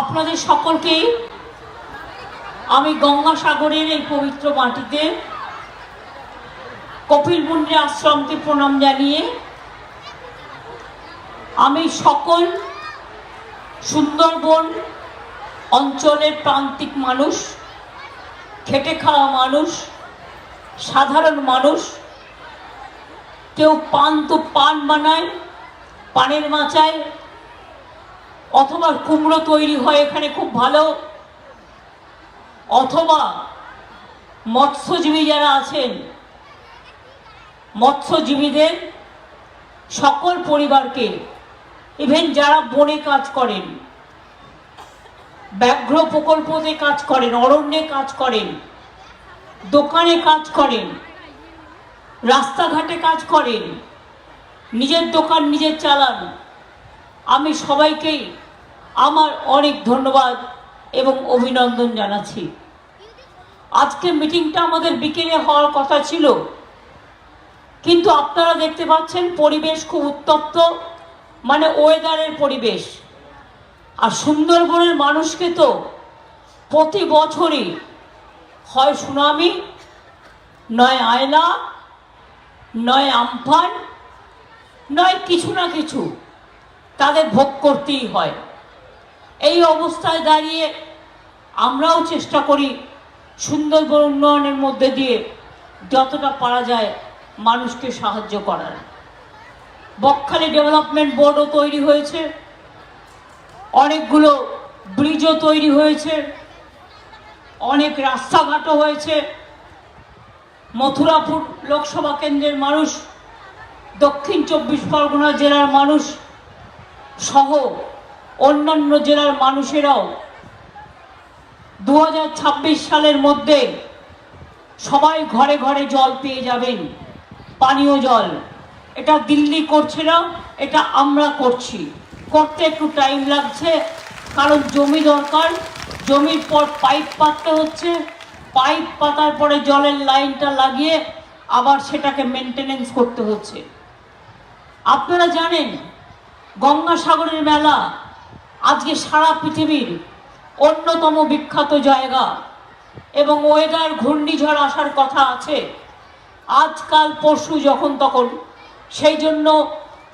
আপনাদের সকলকেই আমি গঙ্গাসাগরের এই পবিত্র মাটিতে কপিল মুন্ডি আশ্রমকে প্রণাম জানিয়ে আমি সকল সুন্দরবন অঞ্চলের প্রান্তিক মানুষ, খেটে খাওয়া মানুষ, সাধারণ মানুষ, কেউ পান তো পান বানায়, পানের মাচায় অথবা কুমড়ো তৈরি হয় এখানে খুব ভালো। অথবা মৎস্যজীবী যারা আছেন, মৎস্যজীবীদের সকল পরিবারকে ইভেন যারা বনে কাজ করেন, ব্যাঘ্র প্রকল্পতে কাজ করেন, অরণ্যে কাজ করেন, দোকানে কাজ করেন, রাস্তাঘাটে কাজ করেন, নিজের দোকান নিজের চালান, আমি সবাইকেই আমার অনেক ধন্যবাদ এবং অভিনন্দন জানাচ্ছি। আজকে মিটিংটা আমাদের বিকেলে হওয়ার কথা ছিল। কিন্তু আপনারা দেখতে পাচ্ছেন পরিবেশ খুব উত্তপ্ত মানে ওয়েদারের পরিবেশ। আর সুন্দরবনের মানুষকে তো প্রতি বছরই হয় সুনামি, নয় আয়লা নয় আমফান, নয় কিছু না কিছু তাদের ভোগ করতেই হয়। এই অবস্থায় দাঁড়িয়ে আমরাও চেষ্টা করি সুন্দরবন উন্নয়নের মধ্যে দিয়ে যতটা পারা যায় মানুষকে সাহায্য করার। বকখালি ডেভেলপমেন্ট বোর্ডও তৈরি হয়েছে। অনেকগুলো ব্রিজও তৈরি হয়েছে। অনেক রাস্তাঘাটও হয়েছে। মথুরাপুর লোকসভা কেন্দ্রের মানুষ, দক্ষিণ চব্বিশ পরগনা জেলার মানুষ সহ অন্যান্য জেলার মানুষেরাও দু হাজার ছাব্বিশ সালের মধ্যে সবাই ঘরে ঘরে জল পেয়ে যাবেন, পানীয় জল। এটা দিল্লি করছে না, এটা আমরা করছি। করতে একটু টাইম লাগছে, কারণ জমি দরকার, জমির পর পাইপ পাততে হচ্ছে। পাইপ পাতার পরে জলের লাইনটা লাগিয়ে আবার সেটাকে মেনটেনেন্স করতে হচ্ছে। আপনারা জানেন, গঙ্গাসাগরের মেলা আজকে সারা পৃথিবীর অন্যতম বিখ্যাত জায়গা এবং ওয়েদার ঘূর্ণিঝড় আসার কথা আছে। আজকাল পরশু যখন তখন, সেই জন্য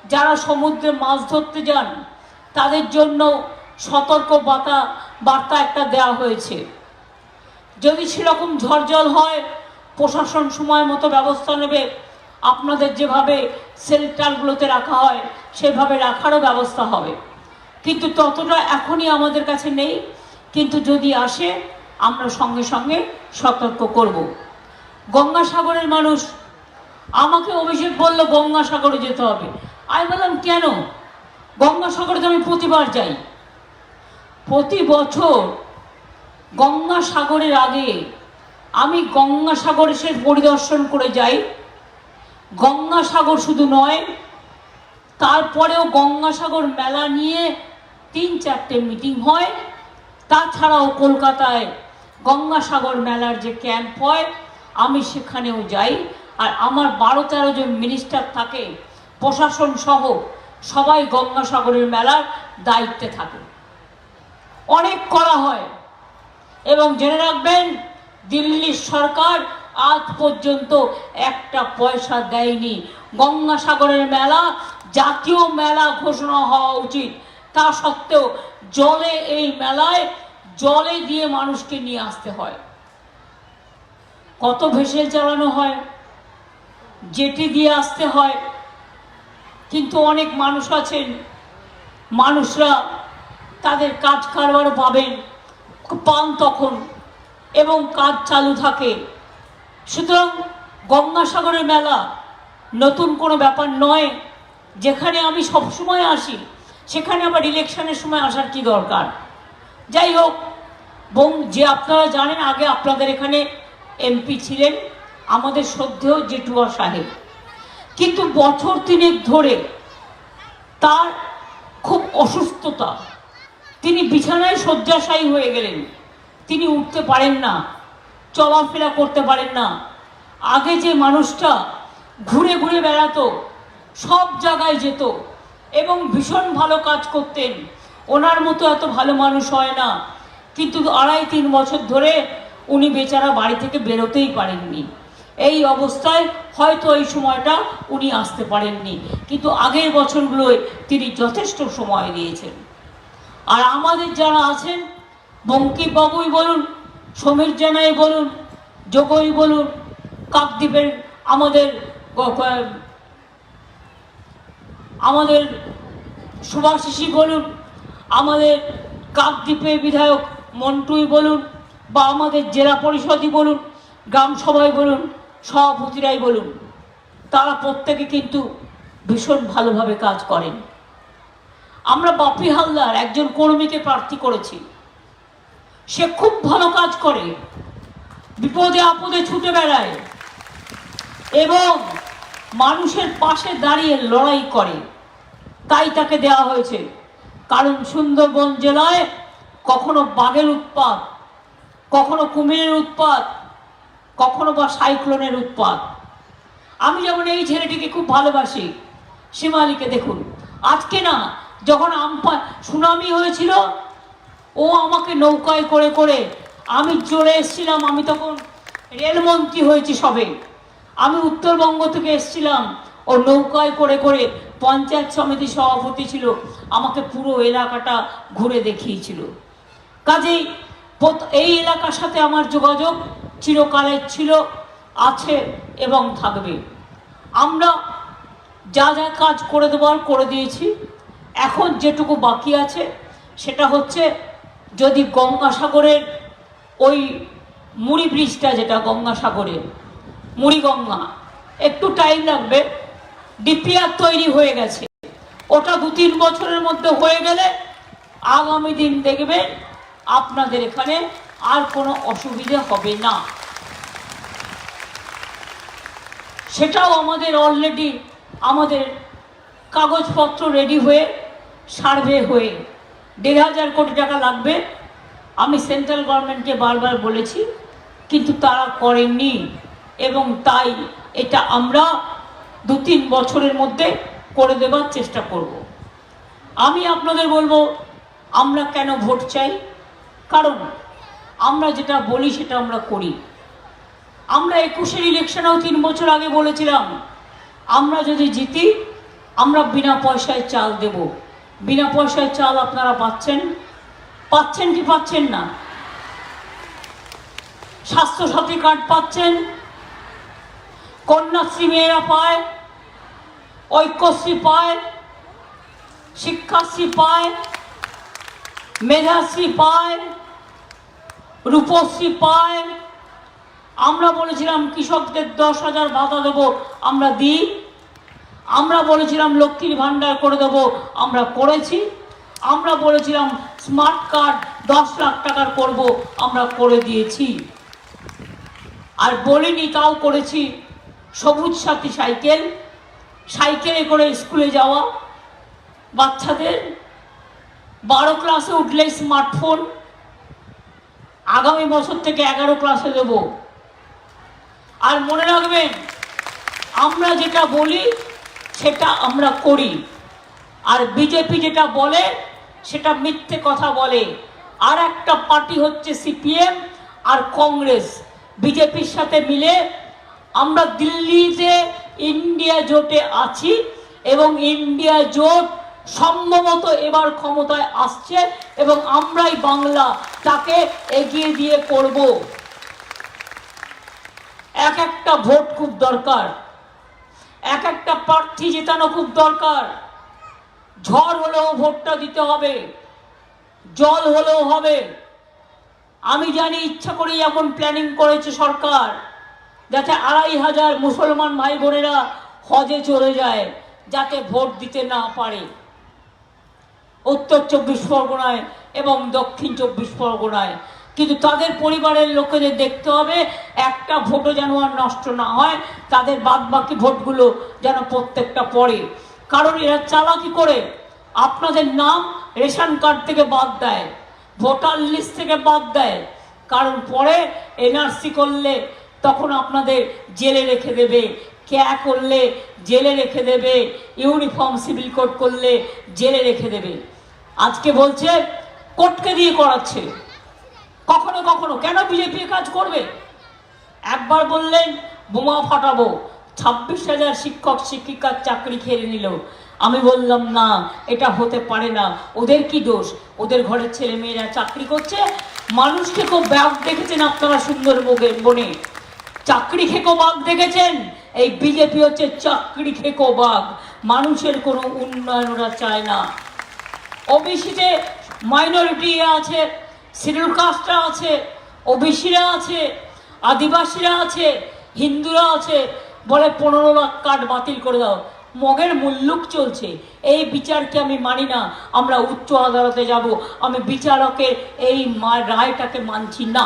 যারা সমুদ্রে মাছ ধরতে যান, তাদের জন্য সতর্ক বার্তা বার্তা একটা দেওয়া হয়েছে। যদি সেরকম ঝড়জল হয়, প্রশাসন সময় মতো ব্যবস্থা নেবে, আপনাদের যেভাবে শেল্টারগুলোতে রাখা হয়, সেভাবে রাখারও ব্যবস্থা হবে। কিন্তু ততটা এখনই আমাদের কাছে নেই। কিন্তু যদি আসে, আমরা সঙ্গে সঙ্গে সতর্ক করব। গঙ্গাসাগরের মানুষ, আমাকে অভিষেক বলল গঙ্গাসাগরে যেতে হবে। আমি বললাম, কেন? গঙ্গাসাগরে তো আমি প্রতিবার যাই। প্রতি বছর গঙ্গাসাগরের আগে আমি গঙ্গাসাগর এসে পরিদর্শন করে যাই। গঙ্গাসাগর শুধু নয়, তারপরেও গঙ্গাসাগর মেলা নিয়ে তিন চারটে মিটিং হয়। তাছাড়াও কলকাতায় গঙ্গাসাগর মেলার যে ক্যাম্প হয়, আমি সেখানেও যাই। আর আমার বারো তেরো জন মিনিস্টার থাকে, প্রশাসন সহ সবাই গঙ্গাসাগরের মেলার দায়িত্বে থাকে। অনেক করা হয়। এবং জেনে রাখবেন, দিল্লির সরকার আজ পর্যন্ত একটা পয়সা দেয়নি। গঙ্গাসাগরের মেলা জাতীয় মেলা ঘোষণা হওয়া উচিত। তা সত্ত্বেও জলে এই মেলায় জলে দিয়ে মানুষকে নিয়ে আসতে হয়। কত ভেসেল চালানো হয়, জেটি দিয়ে আসতে হয়, কিন্তু অনেক মানুষ আছেন, মানুষরা তাদের কাজ কারবার পাবেন, পান তখন এবং কাজ চালু থাকে। সুতরাং গঙ্গাসাগরের মেলা নতুন কোনো ব্যাপার নয়, যেখানে আমি সবসময় আসি। সেখানে আবার ইলেকশনের সময় আসার কি দরকার? যাই হোক, বং, যে আপনারা জানেন, আগে আপনাদের এখানে এমপি ছিলেন আমাদের শ্রদ্ধেয় জেঠুয়া সাহেব। কিন্তু বছর তিনেক ধরে তার খুব অসুস্থতা। তিনি বিছানায় শয্যাশায়ী হয়ে গেলেন। তিনি উঠতে পারেন না, চলাফেরা করতে পারেন না। আগে যে মানুষটা ঘুরে ঘুরে বেড়াতো, সব জায়গায় যেত। এবং ভীষণ ভালো কাজ করতেন। ওনার মতো এত ভালো মানুষ হয় না। কিন্তু আড়াই তিন বছর ধরে উনি বেচারা বাড়ি থেকে বেরোতেই পারেননি। এই অবস্থায় হয়তো এই সময়টা উনি আসতে পারেননি। কিন্তু আগের বছরগুলোয় তিনি যথেষ্ট সময় দিয়েছেন। আর আমাদের যারা আছেন বঙ্কিমবাবুই বলুন, সমীর জানাই বলুন যোগই বলুন, কাকদ্বীপের আমাদের আমাদের সুভাষিসি বলুন, আমাদের কাকদ্বীপের বিধায়ক মন্টুই বলুন, বা আমাদের জেলা পরিষদই বলুন, গ্রাম সভায় বলুন, সভাপতিরাই বলুন, তারা প্রত্যেকে কিন্তু ভীষণ ভালোভাবে কাজ করেন। আমরা বাপি হালদার একজন কর্মীকে প্রার্থী করেছি। সে খুব ভালো কাজ করে। বিপদে আপদে ছুটে বেড়ায়। এবং মানুষের পাশে দাঁড়িয়ে লড়াই করে। তাই তাকে দেওয়া হয়েছে। কারণ সুন্দরবন জেলায় কখনো বাঘের উৎপাত, কখনো কুমিরের উৎপাত, কখনো বা সাইক্লোনের উৎপাত। আমি যেমন এই ছেলেটিকে খুব ভালোবাসি শিমালিকে দেখুন। আজকে না, যখন আমপা সুনামি হয়েছিল, ও আমাকে নৌকায় করে করে আমি চলে এসেছিলাম, আমি তখন রেলমন্ত্রী হয়েছি সবে। আমি উত্তরবঙ্গ থেকে এসেছিলাম ও নৌকায় করে করে পঞ্চায়েত সমিতি সভাপতি ছিল, আমাকে পুরো এলাকাটা ঘুরে দেখিয়েছিল। কাজেই এই এলাকার সাথে আমার যোগাযোগ চিরকালের ছিল, আছে এবং থাকবে। আমরা যা যা কাজ করে দেওয়ার করে দিয়েছি। এখন যেটুকু বাকি আছে, সেটা হচ্ছে যদি গঙ্গাসাগরের ওই মুড়ি ব্রিজটা, যেটা গঙ্গাসাগরের মুড়ি গঙ্গা একটু টাইম লাগবে। ডিপিআর তৈরি হয়ে গেছে। ওটা দু তিন বছরের মধ্যে হয়ে গেলে আগামী দিন দেখবেন আপনাদের এখানে আর কোনো অসুবিধে হবে না। সেটাও আমাদের অলরেডি আমাদের কাগজপত্র রেডি হয়ে সার্ভে হয়ে দেড় হাজার কোটি টাকা লাগবে। আমি সেন্ট্রাল গভর্নমেন্টকে বারবার বলেছি, কিন্তু তারা করেননি। এবং তাই এটা আমরা দু তিন বছরের মধ্যে করে দেবার চেষ্টা করব। আমি আপনাদের বলব, আমরা কেন ভোট চাই? কারণ আমরা যেটা বলি সেটা আমরা করি। আমরা একুশের ইলেকশনেও তিন বছর আগে বলেছিলাম, আমরা যদি জিতি, আমরা বিনা পয়সায় চাল দেব। বিনা পয়সায় চাল আপনারা পাচ্ছেন? পাচ্ছেন কি পাচ্ছেন না? স্বাস্থ্যসাথী কার্ড পাচ্ছেন? কন্যাশ্রী মেয়েরা পায়, ঐক্যশ্রী পায়, শিক্ষাশ্রী পায়, মেধাশ্রী পায়, রূপশ্রী পায়। আমরা বলেছিলাম কৃষকদের দশ হাজার ভাতা দেবো, আমরা দিই। আমরা বলেছিলাম লক্ষ্মীর ভাণ্ডার করে দেবো, আমরা করেছি। আমরা বলেছিলাম স্মার্ট কার্ড দশ লাখ টাকার করব, আমরা করে দিয়েছি। আর বলিনি তাও করেছি। সবুজ সাথী সাইকেল, সাইকেলে করে স্কুলে যাওয়া, বাচ্চাদের বারো ক্লাসে উঠলে স্মার্টফোন আগামী বছর থেকে এগারো ক্লাসে দেব। আর মনে রাখবেন, আমরা যেটা বলি, সেটা আমরা করি। আর বিজেপি যেটা বলে, সেটা মিথ্যে কথা বলে। আর একটা পার্টি হচ্ছে সিপিএম আর কংগ্রেস। বিজেপির সাথে মিলে আমরা দিল্লিতে ইন্ডিয়া জোটে আছি এবং ইন্ডিয়া জোট সম্ভবত এবার ক্ষমতায় আসছে এবং আমরাই বাংলা তাকে এগিয়ে দিয়ে করব। এক একটা ভোট খুব দরকার। এক একটা প্রার্থী জেতানো খুব দরকার। ঝড় হলেও ভোটটা দিতে হবে। জল হলেও হবে। আমি জানি ইচ্ছা করেই এমন প্ল্যানিং করেছে সরকার। যাতে আড়াই হাজার মুসলমান ভাই বোনেরা হজে চলে যায়, যাতে ভোট দিতে না পারে। উত্তর চব্বিশ পরগনায় এবং দক্ষিণ চব্বিশ পরগনায়। কিন্তু তাদের পরিবারের লোকেদের দেখতে হবে, একটা ভোটও যেন আর নষ্ট না হয়, তাদের বাদ বাকি ভোটগুলো যেন প্রত্যেকটা পড়ে। কারণ এরা চালাকি করে, আপনাদের নাম রেশন কার্ড থেকে বাদ দেয়, ভোটার লিস্ট থেকে বাদ দেয়। কারণ পরে এনআরসি করলে তখন আপনাদের জেলে রেখে দেবে। ক্যা করলে? জেলে রেখে দেবে। ইউনিফর্ম, সিভিল কোড করলে জেলে রেখে দেবে। আজকে বলছে, কোর্টকে দিয়ে করাচ্ছে। কখনো কখনো। কেন বিজেপি কাজ করবে? একবার বললেন, বোমা ফাটাবো। ছাব্বিশ হাজার শিক্ষক, শিক্ষিকার চাকরি খেয়ে নিল। আমি বললাম, না, এটা হতে পারে না। ওদের কি দোষ? ওদের ঘরের ছেলে মেয়েরা চাকরি করছে। মানুষকে খুব ব্যাগ দেখেছেন আপনারা সুন্দর বনে। চাকরি খেকো বাঘ দেখেছেন? এই বিজেপি হচ্ছে চাকরি খেকো বাঘ। মানুষের কোনো উন্নয়ন ওরা চায় না। ওবিসিতে মাইনরিটি আছে শিডিউল কাস্টরা আছে, ওবিসিরা আছে, আদিবাসীরা আছে, হিন্দুরা আছে। বলে পনেরো লাখ কার্ড বাতিল করে দাও। মগের মুল্লুক চলছে। এই বিচারকে আমি মানি না। আমরা উচ্চ আদালতে যাব। আমি বিচারকের এই রায়টাকে মানছি না।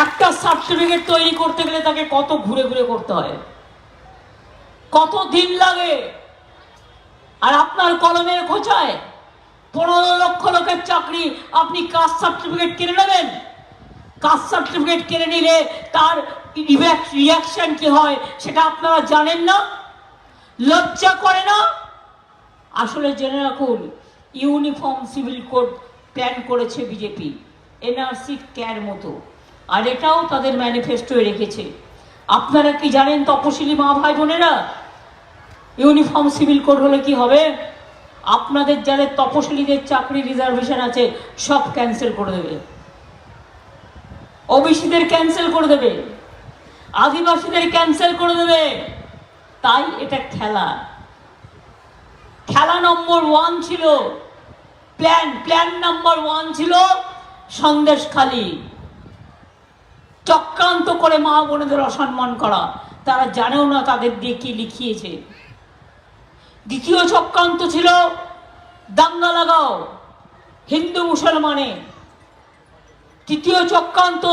একটা সার্টিফিকেট তৈরি করতে গেলে তাকে কত ঘুরে ঘুরে করতে হয়? কত দিন লাগে? আর আপনার কলমের খোঁচায় পনেরো লক্ষ লোকের চাকরি আপনি কাস্ট সার্টিফিকেট কিনে নেবেন? কাস্ট সার্টিফিকেট কিনে নিলে তার রিয়াকশন কি হয় সেটা আপনারা জানেন না? লজ্জা করে না? আসলে জেনে রাখুন, ইউনিফর্ম সিভিল কোড প্ল্যান করেছে বিজেপি, এনআরসি ক্যার মতো। আর এটাও তাদের ম্যানিফেস্টোয় রেখেছে। আপনারা কি জানেন তপশিলি মা ভাই বোনেরা? ইউনিফর্ম সিভিল কোড হলে কি হবে? আপনাদের যাদের তপশিলিদের চাকরি রিজার্ভেশন আছে, সব ক্যান্সেল করে দেবে। ওবিসিদের ক্যান্সেল করে দেবে। আদিবাসীদের ক্যান্সেল করে দেবে। তাই এটা খেলা। খেলা নম্বর ওয়ান ছিল। প্ল্যান প্ল্যান নাম্বার ওয়ান ছিল সন্দেশখালী চক্রান্ত করে মা বোনেদের অসম্মান করা। তারা জানেও না তাদের দিয়ে কি লিখিয়েছে। দ্বিতীয় চক্রান্ত ছিল, দাঙ্গা লাগাও, হিন্দু মুসলমানে। তৃতীয় চক্রান্ত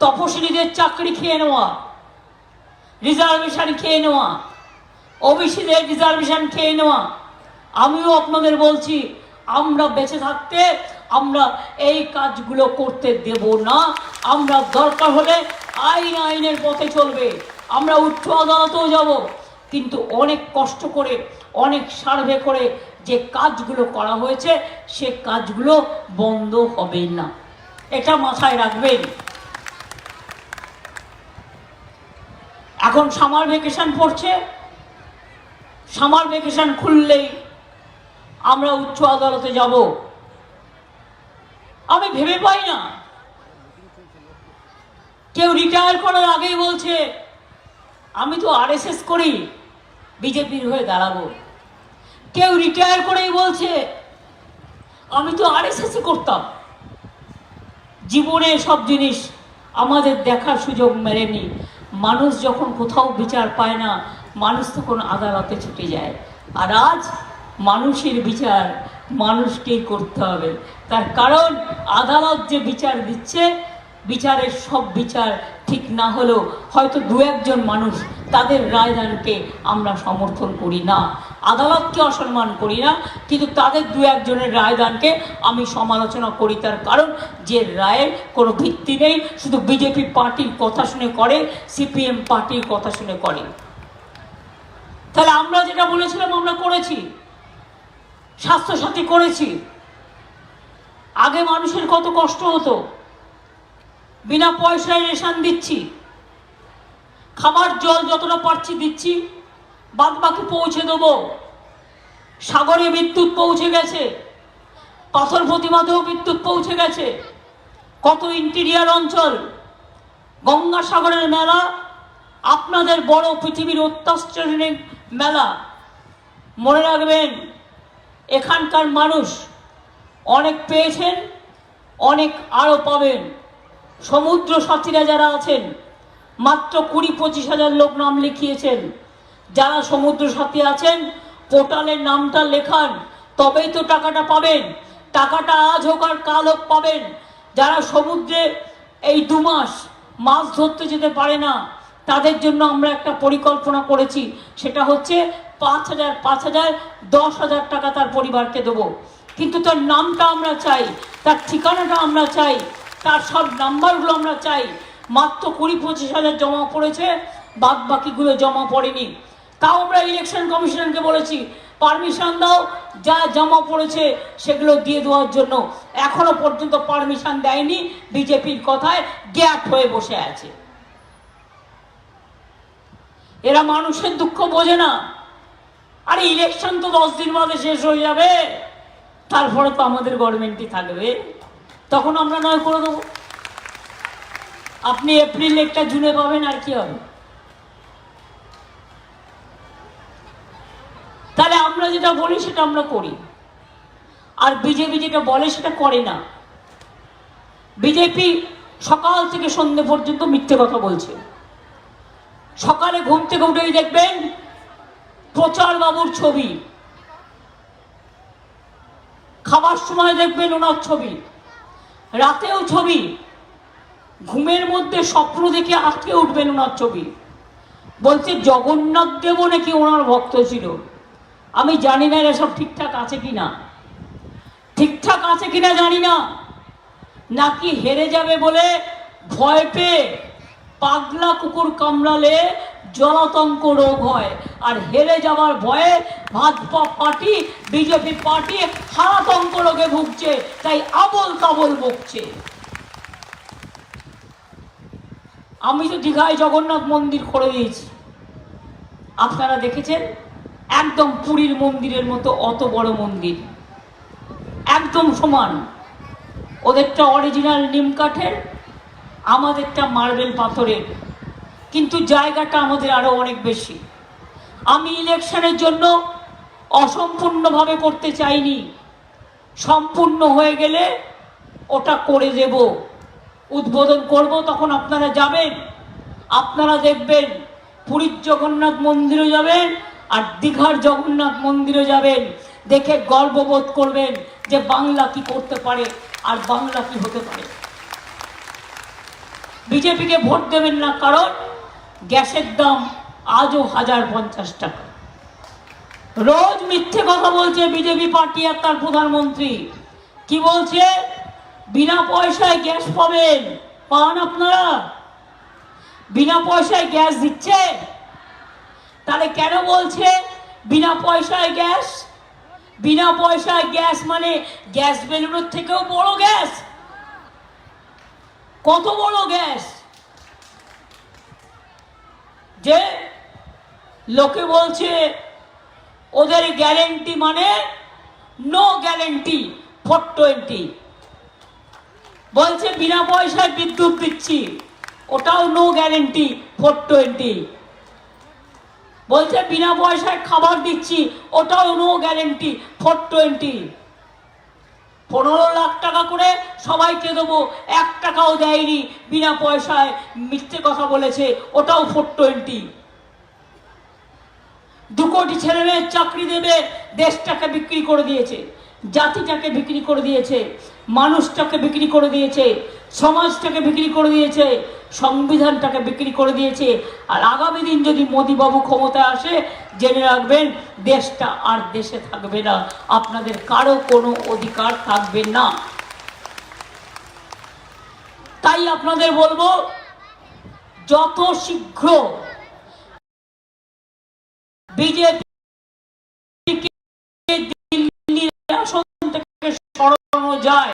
তপশিলীদের চাকরি খেয়ে নেওয়া, রিজার্ভেশন খেয়ে নেওয়া, ওবিসিদের রিজার্ভেশন খেয়ে নেওয়া। আমিও আপনাদের বলছি, আমরা বেঁচে থাকতে আমরা এই কাজগুলো করতে দেব না। আমরা দরকার হলে আইন আইনের পথে চলবে। আমরা উচ্চ আদালতেও যাব। কিন্তু অনেক কষ্ট করে, অনেক সার্ভে করে যে কাজগুলো করা হয়েছে, সে কাজগুলো বন্ধ হবে না। এটা মাথায় রাখবেন। এখন সামার ভেকেশন পড়ছে। সামার ভেকেশন খুললেই আমরা উচ্চ আদালতে যাব। আমি ভেবে পাই না। কেউ রিটায়ার করার আগেই বলছে, আমি তো আরএসএস করি, বিজেপির হয়ে দাঁড়াবো। কেউ রিটায়ার করেই বলছে, আমি তো আরএসএসই করতাম। জীবনে সব জিনিস আমাদের দেখার সুযোগ মেলেনি। মানুষ যখন কোথাও বিচার পায় না, মানুষ তখন আদালতে ছুটে যায়। আর আজ মানুষের বিচার মানুষকেই করতে হবে। তার কারণ আদালত যে বিচার দিচ্ছে বিচারের সব বিচার ঠিক না হলেও হয়তো দু একজন মানুষ তাদের রায়দানকে আমরা সমর্থন করি না, আদালতকে অসম্মান করি না, কিন্তু তাদের দু একজনের রায়দানকে আমি সমালোচনা করি তার কারণ যে রায়ের কোনো ভিত্তি নেই, শুধু বিজেপি পার্টির কথা শুনে করে, সিপিএম পার্টির কথা শুনে করে। তাহলে আমরা যেটা বলেছিলাম আমরা করেছি, স্বাস্থ্যসাথী করেছি। আগে মানুষের কত কষ্ট হতো? বিনা পয়সায় রেশন দিচ্ছি। খাবার জল যতটা পারছি দিচ্ছি বাদ বাকি পৌঁছে দেবো। সাগরে বিদ্যুৎ পৌঁছে গেছে, পাথর প্রতিমাতেও বিদ্যুৎ পৌঁছে গেছে। কত ইন্টেরিয়ার অঞ্চল, গঙ্গাসাগরের মেলা, আপনাদের বড় পৃথিবীর অত্যাশ্চর্যের মেলা। মনে রাখবেন, এখানকার মানুষ অনেক পেয়েছেন, অনেক আরও পাবেন। সমুদ্র সাথীরা যারা আছেন, মাত্র কুড়ি পঁচিশ হাজার লোক নাম লিখিয়েছেন। যারা সমুদ্র সাথী আছেন, পোর্টালের নামটা লেখান, তবেই তো টাকাটা পাবেন। টাকাটা আজ হোক আর কাল হোক পাবেন। যারা সমুদ্রে এই দু মাস মাছ ধরতে যেতে পারে না, তাদের জন্য আমরা একটা পরিকল্পনা করেছি। সেটা হচ্ছে পাঁচ হাজার পাঁচ হাজার, দশ হাজার টাকা তার পরিবারকে দেবো। কিন্তু তার নামটা আমরা চাই, তার ঠিকানাটা আমরা চাই। তার সব নাম্বারগুলো আমরা চাই। মাত্র কুড়ি পঁচিশ হাজার জমা পড়েছে বাদ বাকিগুলো জমা পড়েনি। তাও আমরা ইলেকশন কমিশনকে বলেছি পারমিশন দাও, যা জমা পড়েছে সেগুলো দিয়ে দেওয়ার জন্য। এখনও পর্যন্ত পারমিশন দেয়নি বিজেপির কথায়, গ্যাপ হয়ে বসে আছে। এরা মানুষের দুঃখ বোঝে না। আরে ইলেকশন তো দশ দিন বাদে শেষ হয়ে যাবে। তারপরে তো আমাদের গভর্নমেন্টই থাকবে। তখন আমরা নয় করে দেবো। আপনি এপ্রিল একটা জুনে পাবেন আর কি হবে? তাহলে আমরা যেটা বলি সেটা আমরা করি। আর বিজেপি যেটা বলে সেটা করে না। বিজেপি সকাল থেকে সন্ধে পর্যন্ত মিথ্যে কথা বলছে। সকালে ঘুম থেকে উঠেই দেখবেন প্রচার বাবুর ছবি। খাবার সময় দেখবেন ওনার ছবি। রাতেও ছবি। ঘুমের মধ্যে স্বপ্ন দেখে আটকে উঠবেন ওনার ছবি। বলছে, জগন্নাথ দেবও নাকি ওনার ভক্ত ছিল। আমি জানি না এরা সব ঠিকঠাক আছে কি না। ঠিকঠাক আছে কিনা জানি না। নাকি হেরে যাবে বলে ভয় পেয়ে পাগলা কুকুর কামড়ালে জলাতঙ্ক রোগ হয়। আর হেরে যাওয়ার ভয়ে ভাজপা পার্টি বিজেপি পার্টি হারাতঙ্ক রোগে ভুগছে, তাই আবল তাবল ভুগছে। আমি তো দীঘায় জগন্নাথ মন্দির করে দিয়েছি, আপনারা দেখেছেন? একদম পুরীর মন্দিরের মতো অত বড় মন্দির। একদম সমান। ওদেরটা অরিজিনাল নিম কাঠের, আমাদেরটা মার্বেল পাথরের। কিন্তু জায়গাটা আমাদের আরও অনেক বেশি। আমি ইলেকশনের জন্য অসম্পূর্ণভাবে করতে চাইনি। সম্পূর্ণ হয়ে গেলে ওটা করে দেব। উদ্বোধন করব, তখন আপনারা যাবেন। আপনারা দেখবেন পুরীর জগন্নাথ মন্দিরে যাবেন আর দীঘার জগন্নাথ মন্দিরে যাবেন। দেখে গর্ববোধ করবেন যে বাংলা কি করতে পারে আর বাংলা কি হতে পারে। বিজেপিকে ভোট দেবেন না কারণ গ্যাসের দাম আজও হাজার পঞ্চাশ টাকা। রোজ মিথ্যে কথা বলছে বিজেপি পার্টি আর তার প্রধানমন্ত্রী। কি বলছে? বিনা পয়সায় গ্যাস পাবেন। পান আপনারা? বিনা পয়সায় গ্যাস দিচ্ছে? তাহলে কেন বলছে বিনা পয়সায় গ্যাস? বিনা পয়সায় গ্যাস মানে গ্যাস বেলুনের থেকেও বড় গ্যাস। কত বড় গ্যাস? যে লোকে বলছে ওদের গ্যারেন্টি মানে নো গ্যারেন্টি ফোর টোয়েন্টি বলছে, বিনা পয়সায় বিদ্যুৎ দিচ্ছি, ওটাও নো গ্যারেন্টি ফোর টোয়েন্টি বলছে, বিনা পয়সায় খাবার দিচ্ছি, ওটাও নো গ্যারেন্টি ফোর টোয়েন্টি পনেরো লাখ টাকা করে সবাইকে দেবো, এক টাকাও দেয়নি, বিনা পয়সায় মিথ্যে কথা বলেছে, ওটাও ফোর টোয়েন্টি দু কোটি ছেলে মেয়ের চাকরি দেবে, দেশটাকে বিক্রি করে দিয়েছে, জাতিটাকে বিক্রি করে দিয়েছে, মানুষটাকে বিক্রি করে দিয়েছে, সমাজটাকে বিক্রি করে দিয়েছে, সংবিধানটাকে বিক্রি করে দিয়েছে। আর আগামী দিন যদি মোদীবাবু ক্ষমতায় আসে, জেনে রাখবেন, দেশটা আর দেশে থাকবে না। আপনাদের কারও কোনো অধিকার থাকবে না। তাই আপনাদের বলব, যত শীঘ্র বিজেপি দিল্লির আসন থেকে সরানো যায়?